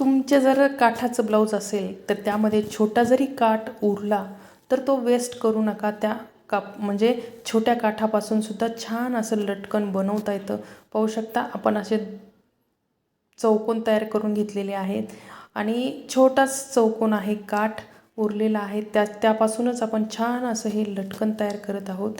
तुमचे जर काठाचं ब्लाऊज असेल तर त्यामध्ये छोटा जरी काठ उरला तर तो वेस्ट करू नका. त्या काप म्हणजे छोट्या काठापासून सुद्धा छान असं लटकन बनवता येतं. पाहू शकता आपण असे चौकोन तयार करून घेतलेले आहेत. आणि छोटाच चौकोन आहे काठ उरलेला आहे. त्या त्यापासूनच आपण छान असं हे लटकन तयार करत आहोत.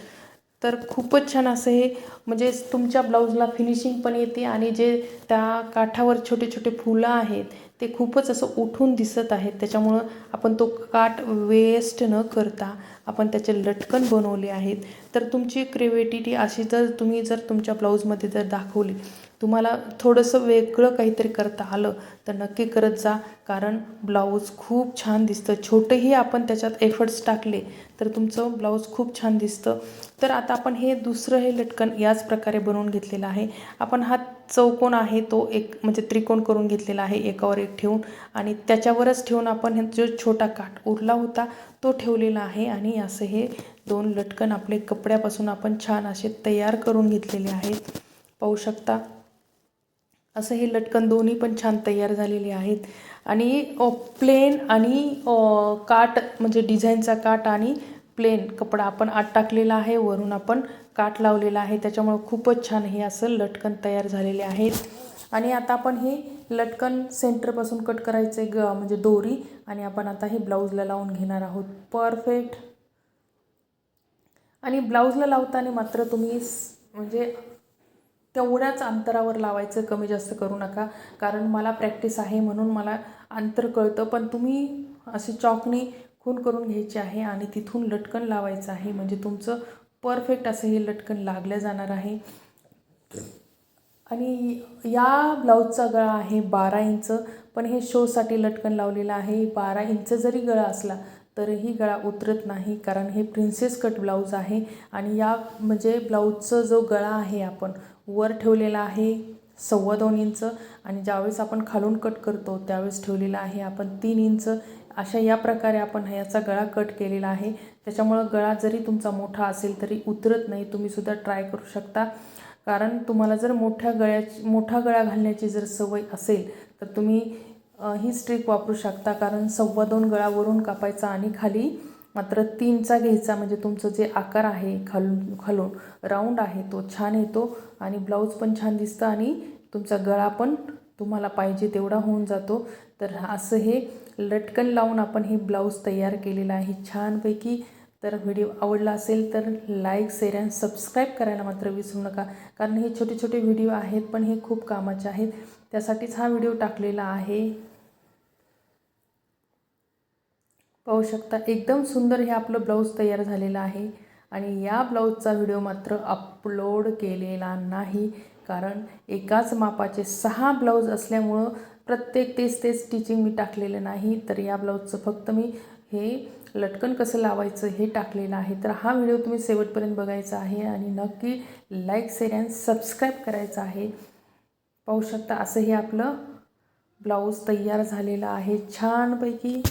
तर खूपच छान असं हे म्हणजे तुमच्या ब्लाऊजला फिनिशिंग पण येते आणि जे त्या काठावर छोटे छोटे फुलं आहेत ते खूपच असं उठून दिसत आहेत. त्याच्यामुळं आपण तो काठ वेस्ट न करता आपण त्याचे लटकन बनवले आहेत. तर तुमची क्रिएटिव्हिटी अशी जर तुम्ही जर तुमच्या ब्लाऊजमध्ये जर दाखवली तुम्हाला थोडंसं वेगळं काहीतरी करता आलं तर नक्की करत जा. कारण ब्लाऊज खूप छान दिसतं. छोटंही आपण त्याच्यात एफर्ट्स टाकले तर तुमचं ब्लाऊज खूप छान दिसतं. तर आता आपण हे दुसरं हे लटकन याच प्रकारे बनवून घेतलेलं आहे. आपण हा चौकोन आहे तो एक म्हणजे त्रिकोण करून घेतलेला आहे एकावर एक ठेवून. आणि त्याच्यावरच ठेवून आपण हे जो छोटा काठ उरला होता तो ठेवलेला आहे. आणि असं हे दोन लटकन आपले कपड्यापासून आपण छान असे तयार करून घेतलेले आहेत. पाहू शकता. असं हे लटकन दोन्ही पण छान तयार झालेले आहेत. आणि प्लेन आणि काट म्हणजे डिझाईनचा काट आणि प्लेन कपडा आपण आत टाकलेला आहे वरून आपण काट लावलेला आहे. त्याच्यामुळं खूपच छान हे असं लटकन तयार झालेले आहेत. आणि आता आपण हे लटकन सेंटरपासून कट करायचे ग म्हणजे दोरी. आणि आपण आता हे ब्लाऊजला लावून घेणार आहोत. परफेक्ट आणि ब्लाऊजला लावताना मात्र तुम्ही म्हणजे तेवढ्याच अंतरावर लावायचं कमी जास्त करू नका. कारण मला प्रॅक्टिस आहे म्हणून मला अंतर कळतं. पण तुम्ही असे चॉकनी खून करून घ्यायची आहे आणि तिथून लटकन लावायचं आहे. म्हणजे तुमचं परफेक्ट असं हे लटकन लागलं जाणार आहे. आणि या ब्लाऊजचा गळा आहे बारा इंच. पण हे शोसाठी लटकन लावलेलं आहे. बारा इंच जरी गळा असला तरीही गळा उतरत नाही कारण हे प्रिन्सेस कट ब्लाऊज आहे आणि या म्हणजे ब्लाऊजचा जो गळा आहे आपण वर ठेवलेला आहे सव्वा दोन इंच आणि ज्यावेळेस आपण खालून कट करतो त्यावेळेस ठेवलेला आहे आपण तीन इंच. अशा या प्रकारे आपण ह्याचा गळा कट केलेला आहे. त्याच्यामुळं गळा जरी तुमचा मोठा असेल तरी उतरत नाही तुम्हीसुद्धा ट्राय करू शकता. कारण तुम्हाला जर मोठ्या गळ्याची मोठा गळा घालण्याची जर सवय असेल तर तुम्ही ही स्ट्रीक वापरू शकता. कारण सव्वा दोन गळावरून कापायचा आणि खाली मात्र तीनचा घ्यायचा. म्हणजे तुमचं जे आकार आहे खालून खालून राऊंड आहे तो छान येतो आणि ब्लाऊज पण छान दिसतं आणि तुमचा गळा पण तुम्हाला पाहिजे तेवढा होऊन जातो. तर असं हे लटकन लावून आपण हे ब्लाऊज तयार केलेलं आहे छानपैकी. तर व्हिडिओ आवडला असेल तर लाईक शेअर अँड सबस्क्राईब करायला मात्र विसरू नका. कारण हे छोटे छोटे व्हिडिओ आहेत पण हे खूप कामाचे आहेत. त्यासाठीच हा व्हिडिओ टाकलेला आहे. पाहू शकता. एकदम सुंदर हे आपलं ब्लाऊज तयार झालेलं आहे. आणि या ब्लाऊजचा व्हिडिओ मात्र अपलोड केलेला नाही. कारण एकाच मापाचे सहा ब्लाऊज असल्यामुळं प्रत्येक तेच तेच स्टिचिंग मी टाकलेलं नाही. तर या ब्लाऊजचं फक्त मी हे लटकन कसं लावायचं हे टाकलेलं आहे. तर हा व्हिडिओ तुम्ही शेवटपर्यंत बघायचा आहे आणि नक्की लाईक शेअर अँड सबस्क्राईब करायचं आहे. पाहू शकता असं हे आपलं ब्लाऊज तयार झालेलं आहे. छानपैकी